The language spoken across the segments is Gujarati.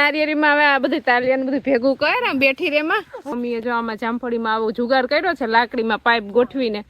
નારિયેરીમાં હવે આ બધી તાલિયાને બધું ભેગું કરે ને બેઠી રેમાં મમ્મીએ જો આમાં જામફળીમાં આવો જુગાર કર્યો છે, લાકડીમાં પાઇપ ગોઠવીને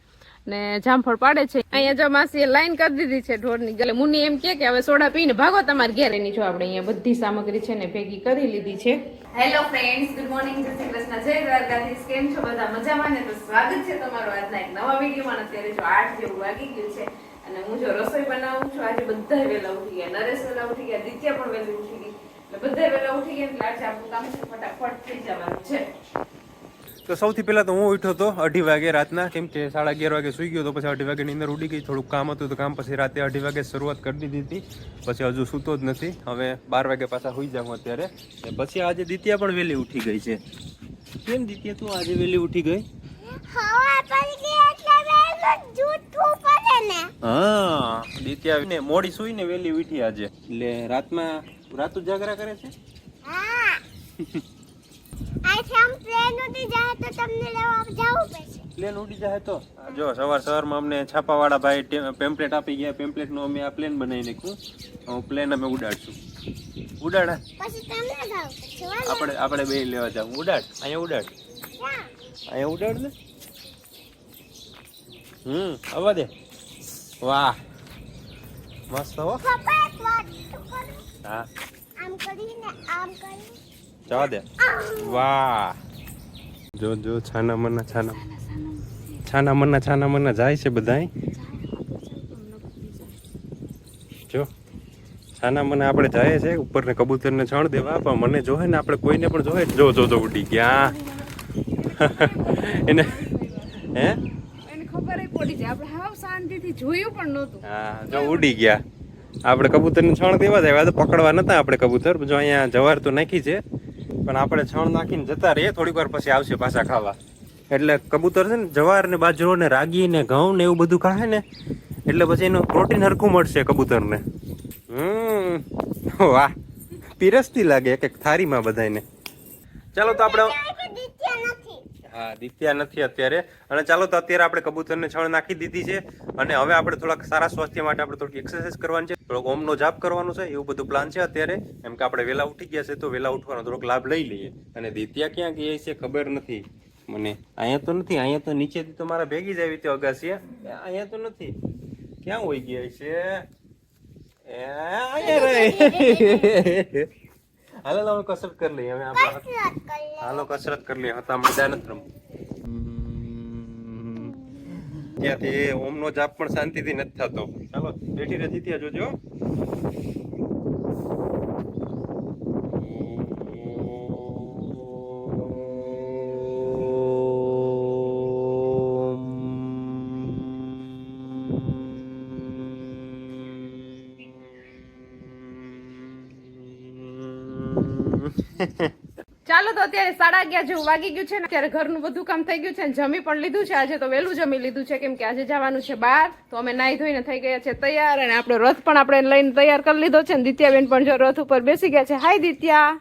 ને જામફળ પાડે છે. અહીંયા જો માસીએ લાઈન કરી દીધી છે ઢોરની, એટલે મુની એમ કે હવે સોડા પીને ભાગો તમારે ઘેર. એની જો આપણે અહીંયા બધી સામગ્રી છે ને ભેગી કરી લીધી છે. હેલો ફ્રેન્ડ્સ ગુડ મોર્નિંગ જય શ્રી કૃષ્ણ, જય દ્વારકાધીશ. કેમ છો બધા? મજામાં ને? તો સ્વાગત છે તમારું આજના એક નવા વિડીયોમાં. અત્યારે જો આઠ જેવું વાગી ગયું છે અને હું જો રસોઈ બનાવું છું, આજે બધા વહેલા ઉઠી ગયા. નરેશ વહેલા ઉઠી ગયા, દિત્યા પણ વહેલી ઉઠી ગઈ. બધા વહેલા ઉઠી ગયા એટલે આજે આપણું કામ ફટાફટ થઈ જવાનું છે. તો સૌથી પહેલા તો હું ઉઠ્યો હતો અઢી વાગે રાતના કેમ કે સાડા અગિયાર વાગે સુઈ ગયો તો પછી અઢી વાગ્યાની અંદર ઉડી ગઈ થોડુંક કામ હતું તો કામ પછી રાતે અઢી વાગે શરૂઆત કરી દીધી હતી. પછી હજુ સૂતો જ નથી. હવે બાર વાગે પાછા સુઈ જાઉં અત્યારે. ને પછી આજે દિત્યા પણ વહેલી ઉઠી ગઈ છે. કેમ દિત્યા તું આજે વહેલી ઉઠી ગઈ? ને. હા દિત્યા ને મોડી સુઈને વહેલી ઉઠી આજે. એટલે રાતમાં રાત જાગરા કરે છે? હા. પ્લેન ઉડી જાય તો તમને લેવા જવું પડશે પ્લેન ઉડી જાય તો? આ જો સવાર સવારમાં અમને છાપાવાળા ભાઈ પેમ્પલેટ આપી ગયા. પેમ્પલેટનો અમે આ પ્લેન બનાવી નાખ્યું. હું પ્લેન અમે ઉડાડશું. ઉડાડા પછી તમને જવું આપણે આપણે બે લેવા જાવ. ઉડાડ. અહીંયા ઉડાડ. અહીંયા ઉડાડ ને. હમ આવવા દે. વાહ. મસ્ત હો. હા. આમ કરીને આમ કરી જવા દે. વાહ. જો જો છાના મના છાના છાના મના છાના મના જાય છે બધાય. જો છાના મને આપણે જાય છે ઉપર ને કબૂતરને છણ દેવા પણ મને જોહે ને આપણે કોઈને પણ જોહે. જો જો જો ઉડી ગયા. એને હે? એને ખબર પડી જાય. આપણે હાવ શાંતિથી જોયું પણ નહોતું. હા જો ઉડી ગયા. આપણે કબૂતરને છણ દેવા જ આવ્યા તો પકડવા નતા આપણે કબૂતર. જો અહીંયા જવાર તો નાખી છે. પણ આપણે છણ નાખીને જતા રહીએ. થોડીક વાર પછી આવશે પાછા ખાવા. એટલે કબૂતર છે ને જવાર ને બાજરો ને રાગી ને ઘઉં ને એવું બધું ખાય ને, એટલે પછી એનું પ્રોટીન હરખું મળશે કબૂતરને. હમ. વાહ. પીરસતી લાગે એક એક થારીમાં બધાને ચાલો તો આપણે હા, દિત્યા નથી અત્યારે. અને ચાલો તો અત્યારે આપણે કબૂતરને છળ નાખી દીધી છે. અને હવે આપણે થોડાક સારા સ્વાસ્થ્ય માટે આપણે થોડીક એક્સરસાઇઝ કરવાની છે. થોડોક ઓમનો જાપ કરવાનો છે. એવું બધું પ્લાન છે અત્યારે. એમ કે આપણે વહેલા ઉઠી ગયા છે તો વહેલા ઉઠવાનો થોડોક લાભ લઈ લઈએ. અને દીત્યા ક્યાં ગઈ છે ખબર નથી મને. અહીંયા તો નથી. અહીંયા તો નીચેથી તો મારા ભેગી જ આવી હતી અગાસીએ. અહીંયા તો નથી. ક્યાં હોઈ ગયા છે? અહીંયા રહે. હાલો હવે કસરત કરી લઈએ. હવે આપણે. હાલો, કસરત કરી લે, હતા મજા નથી રમવું. ત્યાંથી ઓમનો જાપ પણ શાંતિથી નથી થતો. ચાલો બેઠી રજી ત્યાં જોજો. ચાલો તો અત્યારે સાડા અગિયાર જેવું વાગી ગયું છે ને અત્યારે ઘરનું બધું કામ થઈ ગયું છે ને જમી પણ લીધું છે. આજે તો વહેલું જમી લીધું છે કેમ કે આજે જવાનું છે બહાર. તો અમે નાહી ધોઈને થઈ ગયા છે તૈયાર અને આપણો રથ પણ આપણે લઈને તૈયાર કરી લીધો છે ને. દિત્યાબેન પણ જો રથ ઉપર બેસી ગયા છે. હાય દિત્યા.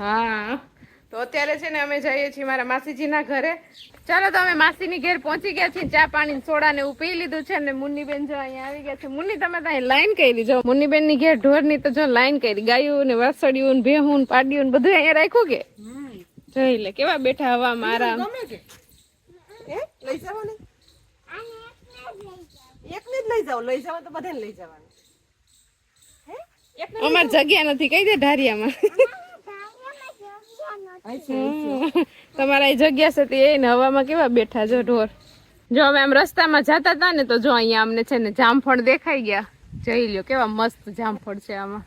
હા તો અત્યારે છે ને અમે જઈએ છીએ મારા માસીજીના ઘરે. ચાલો તો અમે માસીની ઘેર પહોંચી ગયા છીએ ચા પાણી સોડા ને એવું પી લીધું છે ને મુન્નીબેન જો અહીંયા આવી ગયા છે. મુન્ની તમે તો અહીં લાઈન કરી જો. મુન્નીબેનની ઘેર ઢોરની તો જો લાઈન કરી. ગાયું ને વાસળિયું ને ભેહું ને પાડ્યું ને બધું અહીંયા રાખ્યું કે? જોઈ લે કેવા બેઠા હવા મારા. લઈ લઈ જાઉં. એકને જ લઈ જાઓ. લઈ જાઓ તો બધાને લઈ જવાની. અમાર જગ્યા નથી. કહી દે ઢારિયામાં હમ. તમારા જગ્યા છે તે એને હવામાં કેવા બેઠા જો ઢોર? જો અમે આમ રસ્તામાં જતા હતા ને તો જો અહીંયા અમને છે ને જામફળ દેખાઈ ગયા. જઈ લ્યો કેવા મસ્ત જામફળ છે આમાં.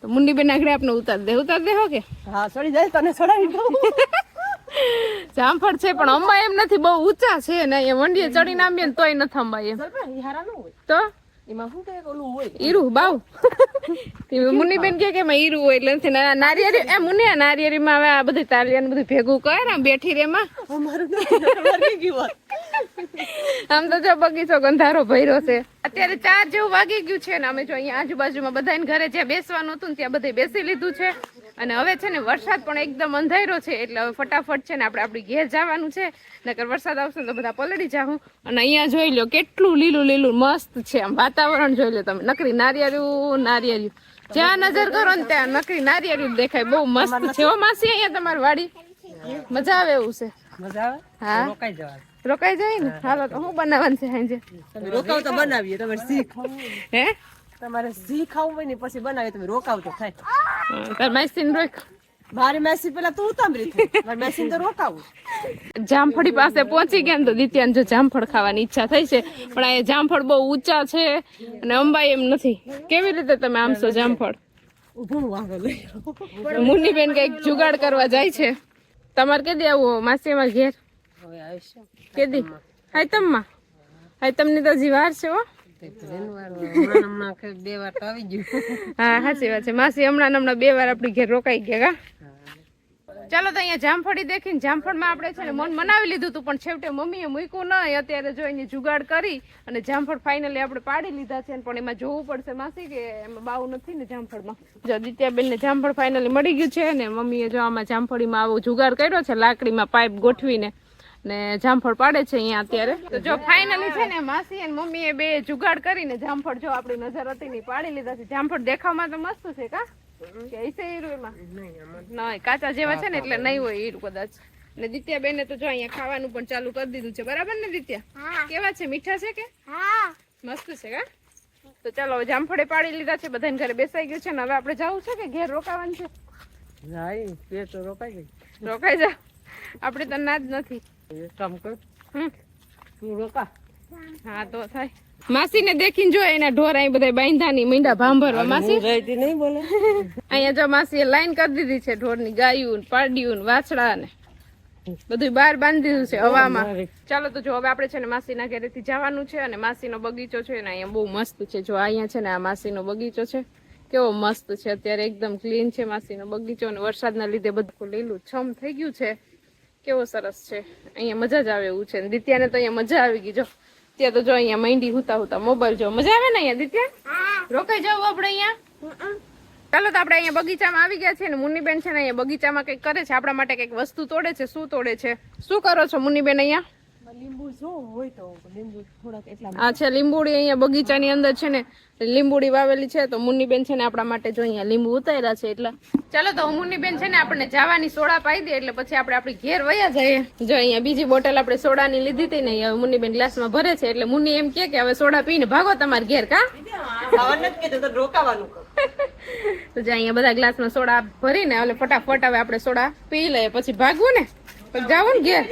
તો મુંડીબેન આગળ આપણે ઉતાર દે. ઉતાર દે હો કે? હા ચડી જાય તને ચડાવી દઉં. જામફળ છે પણ અંબા એમ નથી. બહુ ઊંચા છે ને અહીંયા વંડીએ ચડીને આંબીએ ને તોય નથી અંબા એમ તો? એમાં શું કે ઓલું હોય? ઈરું બાવ મુન્નીબેન કે કે એમાં ઈરું હોય એટલે નારિયેરી એ મુન્ની આ નારિયેરીમાં હવે આ બધું તાલિયાને બધું ભેગું કરે બેઠી રે અમારું નથી મરી ગયું હોત. આમ તો જો બગીચો ગંધારો ભર્યો છે. અત્યારે ચાર જેવું વાગી ગયું છે ને અમે જો અહીંયા આજુબાજુમાં બધાને ઘરે જ્યાં બેસવાનું હતું ને ત્યાં બધે બેસી લીધું છે. અને હવે છે ને વરસાદ પણ એકદમ અંધારો છે એટલે હવે ફટાફટ છે ને આપણે આપણી ઘેર જવાનું છે. નકર વરસાદ આવશે તો બધા પલળી જાઉં અને અહીંયા જોઈ લો કેટલું લીલું લીલું મસ્ત છે આમ વાતાવરણ જોઈ લો તમે. નકરી નારિયેળું નારિયેળું. જ્યાં નજર કરો ને ત્યાં નકરી નારિયેળું દેખાય. બહુ મસ્ત છે. ઓ માસી અહીંયા તમારી વાડી? મજા આવે એવું છે? મજા આવે? હા? રોકાઈ જવા રોકાઈ જાય ને? હાલો તો હું બનાવવાનું છે સાંજે? રોકાવ તો બનાવીએ તમે શીખ. હે? તમારે શીખ ખાવું હોય ને પછી બનાવીએ તમે રોકાવ તો થાય તાર માસીને રોક મારી મેસી પેલા તું ઉતામરી થઈ મારી મેસી તો રોકાવું જામફળી પાસે પહોંચી ગયા ને તો દિત્યાને જો જામફળ ખાવાની ઈચ્છા થઈ છે પણ આ જામફળ બહુ ઊંચા છે અને અંબાઈ એમ નથી. કેવી રીતે તમે આમશો જામફળ મુન્નીબેન કંઈક જુગાડ કરવા જાય છે. તમારે કેદી આવું માસીમાં ઘેર? હવે હાય તમમાં હાય હાયતમની તો હજી વાર છે હો. બે વાર તો આવી ગયું. હા સાચી વાત છે. માસી હમણાં હમણાં બે વાર આપણી ઘેર રોકાઈ ગયા ચાલો તો અહીંયા જામફળી દેખીને જામફળમાં આપણે છે ને મન મનાવી લીધું હતું પણ છેવટે મમ્મીએ મૂક્યું નહીં અત્યારે જો એની જુગાડ કરી અને જામફળ ફાઇનલી આપણે પાડી લીધા છે પણ એમાં જોવું પડશે માસી કે એમાં બાવ નથી ને જામફળમાં. જો દિત્યાબેનને જામફળ ફાઇનલી મળી ગયું છે ને મમ્મીએ જો આમાં જામફળીમાં આવો જુગાડ કર્યો છે લાકડીમાં પાઇપ ગોઠવીને. ને જામફળ પાડે છે અહીંયા અત્યારે. તો જો ફાઇનલી છે ને માસી અને મમ્મીએ બે જુગાડ કરીને જામફળ જો આપણી નજર હતી ની પાડી લીધા છે. જામફળ દેખાવમાં તો મસ્ત છે કા? કે છે હીરું એમાં? નહીં કાચા જેવા છે ને એટલે નહીં હોય હીરું કદાચ. ને દિત્યા બેને તો જો અહીંયા ખાવાનું પણ ચાલુ કરી દીધું છે. બરાબર ને દિત્યા? કેવા છે? મીઠા છે કે? હા. મસ્ત છે કા? તો ચાલો હવે જામફળે પાડી લીધા છે. બધાને ઘરે બેસાઈ ગયું છે ને હવે આપણે જવું છે કે ઘેર રોકાવાનું છે? જાય રોકાઈ ગઈ. રોકાઈ જા આપણે તો ના જ નથી. કામ કર. તું રોકા. હા તો થાય. માસીને દેખીને જો એના ઢોર અહીં બધા બાંધાની મીંડા ભાંભરવા. માસી? નહીં બોલે. અહીંયા જો માસી લાઈન કરી દીધી છે ગાયું ને પાડ્યું વાછડા ને. બધું બહાર બાંધી દીધું છે હવામાં. ચાલો તો જો હવે આપણે છે ને માસીના ઘરેથી જવાનું છે અને માસીનો બગીચો છે ને અહીંયા બહુ મસ્ત છે. જો અહીંયા છે ને આ માસીનો બગીચો છે. કેવો મસ્ત છે. અત્યારે એકદમ ક્લીન છે માસીનો બગીચો અને વરસાદના લીધે બધું લીલું છમ થઈ ગયું છે. કેવો સરસ છે. અહીંયા મજા જ આવે એવું છે. દિત્યાને તો અહીંયા મજા આવી ગઈ, જો. ત્યાં તો જો અહીંયા માંડી હુતા હુતા મોબાઈલ જો મજા આવે ને અહીંયા, દિત્યા? રોકાઈ જાવ આપણે અહીંયા. ચાલો તો આપણે અહીંયા બગીચામાં આવી ગયા છે ને મુન્નીબેન છે ને અહીંયા બગીચામાં કંઈક કરે છે. આપણા માટે કંઈક વસ્તુ તોડે છે. શું તોડે છે? શું કરો છો મુન્નીબેન અહીંયા? લીંબુ શું હોય તો લીંબુ આ છે લીંબુડી અહીંયા બગીચાની અંદર છે ને લીંબુડી વાવેલી છે તો મુન્નીબેન છે ને આપણા માટે જો અહીંયા લીંબુ ઉતાર્યા છે એટલે ચાલો તો મુન્નીબેન છે ને આપણને જવાની સોડા પાઈ દે એટલે પછી આપણે આપણી ઘેર વયા જઈએ. જો અહીંયા બીજી બોટલ આપણે સોડાની લીધી હતી ને હવે મુન્નીબેન ગ્લાસમાં ભરે છે એટલે મુન્ની એમ કે હવે સોડા પીને ભાગો તમારે ઘેર કા? રોકાવાનું તો જે અહીંયા બધા ગ્લાસમાં સોડા ભરીને એટલે ફટાફટ હવે આપણે સોડા પી લઈએ પછી ભાગવું ને? જાવું ને ઘેર.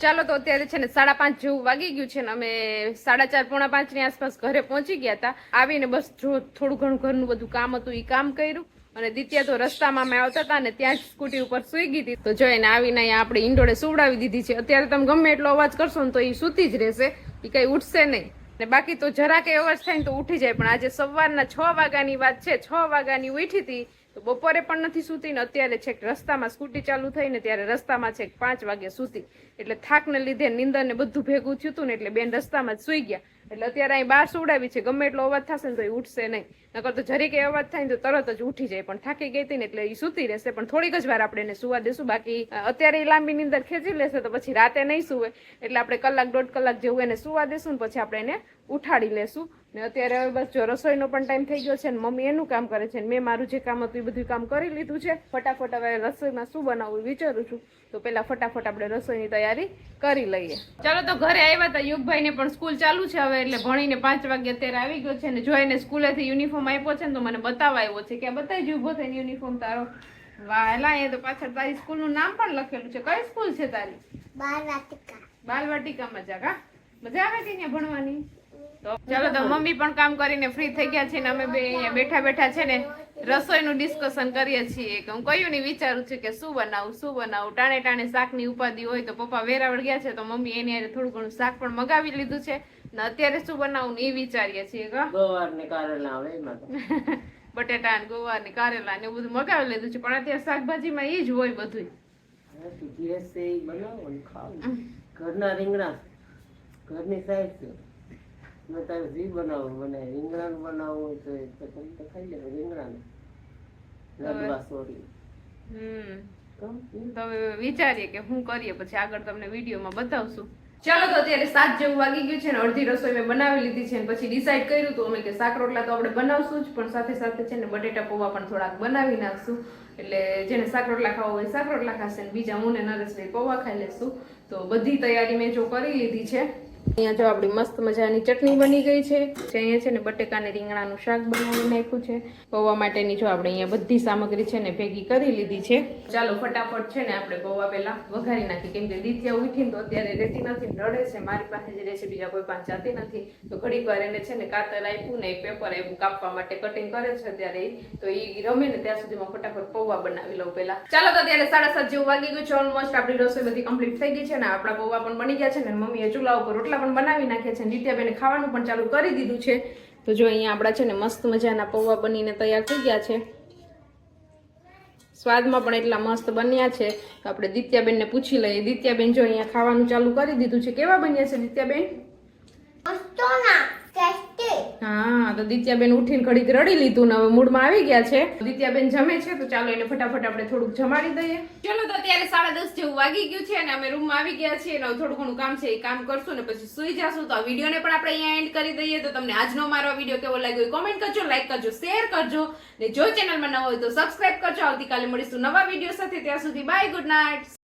ચાલો તો અત્યારે છે ને સાડા પાંચ જેવું વાગી ગયું છે ને અમે સાડા ચાર પોણા પાંચની આસપાસ ઘરે પહોંચી ગયા હતા. આવીને બસ જો થોડું ઘણું ઘરનું બધું કામ હતું એ કામ કર્યું. અને દિત્યા તો રસ્તામાં અમે આવતા હતા ને ત્યાં જ સ્કૂટી ઉપર સુઈ ગઈ હતી. તો જો એને આવીને અહીંયા આપણે ઈંડોળે સુવડાવી દીધી છે. અત્યારે તમે ગમે એટલો અવાજ કરશો ને તો એ સૂતી જ રહેશે. એ કઈ ઉઠશે નહીં. ને બાકી તો જરાક એ અવાજ થાય ને તો ઉઠી જાય. પણ આજે સવારના છ વાગ્યાની વાત છે. છ વાગ્યાની ઉઠી હતી. તો બપોરે પણ નથી સૂતી ને અત્યારે છેક રસ્તામાં સ્કૂટી ચાલુ થઈ ને ત્યારે રસ્તામાં છેક પાંચ વાગે સૂતી. એટલે થાકને લીધે નીંદર ને બધું ભેગું થયું હતું ને એટલે બેન રસ્તામાં જ સૂઈ ગયા. એટલે અત્યારે અહીં બહાર સુવડાવી છે. ગમે એટલો અવાજ થશે ને તો એ ઉઠશે નહીં. નકર તો જરીકે અવાજ થાય ને તો તરત જ ઉઠી જાય. પણ થાકી ગઈ હતી ને એટલે એ સૂતી રહેશે. પણ થોડીક જ વાર આપણે એને સુવા દેશું. બાકી અત્યારે એ લાંબી નીંદર ખેંચી લેશે તો પછી રાતે નહીં સુવે. એટલે આપણે કલાક દોઢ કલાક જેવું એને સુવા દેશું ને પછી આપણે એને ઉઠાડી લેશું. ને અત્યારે હવે બસ જો રસોઈનો પણ ટાઈમ થઈ ગયો છે ને મમ્મી એનું કામ કરે છે ને મેં મારું જે કામ હતું એ બધું કામ કરી લીધું છે. ફટાફટ હવે રસોઈમાં શું બનાવવું વિચારું છું. તો પહેલાં ફટાફટ આપણે રસોઈની તૈયારી કરી લઈએ. ચાલો તો ઘરે આવ્યા હતા. યુગભાઈને પણ સ્કૂલ ચાલુ છે હવે એટલે ભણીને પાંચ વાગે અત્યારે આવી ગયો છે ને જો એને સ્કૂલેથી યુનિફોર્મ આપ્યો છે ને તો મને બતાવવા આવ્યો છે કે બતાવી જ ઊભો થઈને યુનિફોર્મ તારો. વાહ એલા એ તો પાછળ તારી સ્કૂલનું નામ પણ લખેલું છે. કઈ સ્કૂલ છે તારી? બાલવાટિકા. બાલવાટિકામાં જા કા મજા આવે કે અહીંયા ભણવાની? તો ચાલો તો મમ્મી પણ કામ કરીને ફ્રી થઈ ગયા છે ને અમે બે અહીંયા બેઠા બેઠા છે ને રસોઈનું ડિસ્કશન કરીએ છીએ કે હું કયું નહીં વિચારું છું કે શું બનાવું શું બનાવું? ટાણે ટાણે શાકની ઉપાધિ હોય તો પપ્પા વેરાવળ ગયા છે તો મમ્મી એની હારે થોડું ઘણું શાક પણ મગાવી લીધું છે ને અત્યારે શું બનાવું ને એ વિચારીએ છીએ કા? ગવાર ને કારેલા આવે એમાં બટેટા ને ગોવા ને કારેલા ને બધું મગાવી લીધું છે પણ અત્યારે શાકભાજીમાં એ જ હોય બધું ને ઘરના રીંગણા. ઘરની સાઈડ તારે જી બનાવું મને રીંગણાનું બનાવવું હોય તો તો ખાઈ લે રીંગણાનું. લડવા સોરી? તો વિચારીએ કે હું કરીએ પછી આગળ તમને વિડીયોમાં બતાવશું. ચાલો તો અત્યારે સાત જેવું વાગી ગયું છે ને અડધી રસોઈ મેં બનાવી લીધી છે ને પછી ડિસાઈડ કર્યું હતું અમે કે શાક રોટલા તો આપણે બનાવશું જ પણ સાથે સાથે છે ને બટેટા પૌવા પણ થોડાક બનાવી નાખશું. એટલે જેને શાક રોટલા ખાવા હોય શાક રોટલા ખાશે ને બીજા હું ને નરેશભાઈ પૌવા ખાઈ લેશું. તો બધી તૈયારી મેં જો કરી લીધી છે. અહીંયા જો આપણી મસ્ત મજાની ચટણી બની ગઈ છે. જે અહીંયા છે ને બટેકા ને રીંગણાનું શાક બનાવી નાખ્યું છે. પૌવા માટેની જો આપણે અહીંયા બધી સામગ્રી છે ને ભેગી કરી લીધી છે. ચાલો ફટાફટ છે ને આપણે પૌવા પહેલા વઘારી નાખી કેમ કે દીત્યા ઉઠીને તો અત્યારે રહેતી નથી રડે છે. મારી પાસે જ રહે છે, બીજા કોઈ પાસે જાતી નથી. તો ઘડીક વાર એને છે ને કાતર આપ્યું ને એક પેપર આપ્યું, કાપવા માટે કટિંગ કરે છે ત્યારે. તો એ રમે ને ત્યાં સુધીમાં ફટાફટ પૌવા બનાવી લઉં પહેલા. ચાલો તો અત્યારે સાડા સાત જેવું વાગી ગયું છે. ઓલમોસ્ટ આપણી રસોઈ બધી કમ્પ્લીટ થઈ ગઈ છે ને આપણા પૌવા પણ બની ગયા છે ને મમ્મીએ ચૂલા ઉપર રોટલા પણ બનાવી નાખ્યા છે. નિત્યાબેને ખાવાનું પણ ચાલુ કરી દીધું છે. તો જો અહીંયા આપણા છે ને મસ્ત મજાના પૌવા બનીને તૈયાર થઈ ગયા છે. સ્વાદમાં પણ એટલા મસ્ત બન્યા છે. તો આપણે દિત્યાબેનને પૂછી લઈએ. દિત્યાબેન જો અહીંયા ખાવાનું ચાલુ કરી દીધું છે. કેવા બન્યા છે દિત્યાબેન? હા તો દિત્યાબેન ઉઠીને ઘડીક રડી લીધું ને હવે મૂડમાં આવી ગયા છે. દિત્યાબેન જમે છે તો ચાલો એને ફટાફટ આપણે થોડુંક જમાડી દઈએ. ચલો તો અત્યારે સાડા દસ જેવું વાગી ગયું છે અને અમે રૂમમાં આવી ગયા છીએ અને થોડું ઘણું કામ છે એ કામ કરશું ને પછી સુઈ જશું. તો આ વિડીયોને પણ આપણે અહીંયા એન્ડ કરી દઈએ. તો તમને આજનો મારો વીડિયો કેવો લાગ્યો કોમેન્ટ કરજો લાઈક કરજો શેર કરજો. ને જો ચેનલમાં ન હોય તો સબસ્ક્રાઇબ કરજો. આવતીકાલે મળીશું નવા વીડિયો સાથે. ત્યાં સુધી બાય ગુડ નાઇટ